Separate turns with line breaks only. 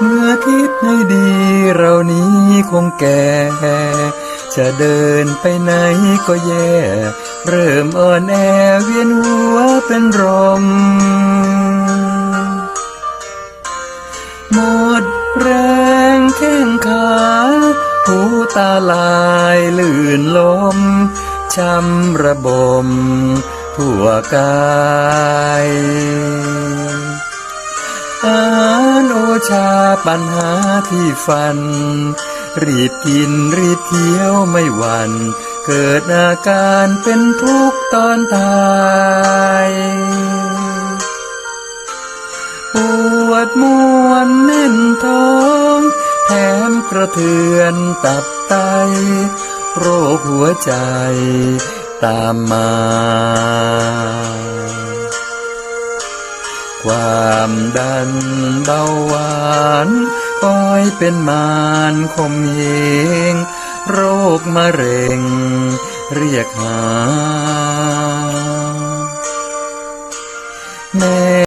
เมื่อคิดให้ดีเรานี้คงแก่ จะเดินไปไหนก็แย่ เริ่มอ่อนแอเวียนหัวเป็นลมหมดแรงแข้งขาหูตาลายลื่นลมช้ำระบมทั่วกาย ชาปัญหาที่ฟัน รีบกินรีบเคี้ยวไม่หวั่นเกิดอาการเป็นทุกข์ตอนตายปวดมวนแน่นท้องแถมกระเทือนตับไต โรคหัวใจตามมา ความดันเบาหวานคอยเป็นมารคมเหงโรคมะเร็ง เรียกหาแม่